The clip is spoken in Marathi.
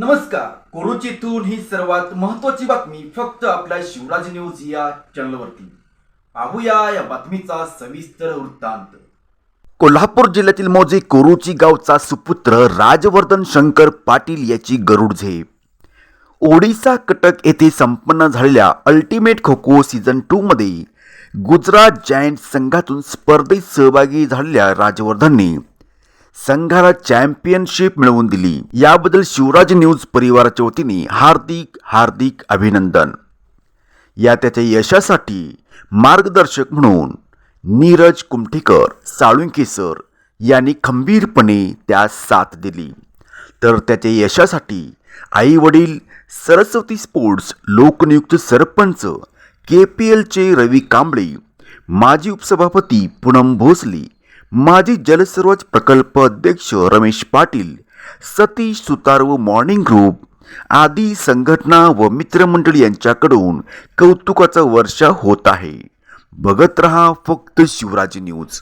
नमस्कार. कोरोचीतून ही सर्वात महत्वाची बातमी फक्त आपल्या शिवराज न्यूज या चॅनलवरती. पाहूया या बातमीचा सविस्तर वृत्तांत. कोल्हापूर जिल्ह्यातील मौजे कोरुची गावचा सुपुत्र राजवर्धन शंकर पाटील याची गरुड झेप. ओडिसा कटक येथे संपन्न झालेल्या ultimate kho kho season two मध्ये गुजरात जायंट संघातून स्पर्धेत सहभागी झालेल्या राजवर्धनने संघाला चॅम्पियनशिप मिळवून दिली. याबद्दल शिवराज न्यूज परिवाराच्या वतीने हार्दिक हार्दिक अभिनंदन. या त्याच्या यशासाठी मार्गदर्शक म्हणून नीरज कुमठेकर साळुंके सर यांनी खंबीरपणे त्यास साथ दिली. तर त्याच्या यशासाठी आई वडील सरस्वती स्पोर्ट्स लोकनियुक्त सरपंच के पी एलचे रवी कांबळे माजी उपसभापती पूनम भोसले माजी जलसरोज प्रकल्प अध्यक्ष रमेश पाटील सतीश सुतार व मॉर्निंग ग्रुप आदी संघटना व मित्रमंडळी यांच्याकडून कौतुकाचा वर्षा होत आहे. बघत रहा फक्त शिवराज न्यूज.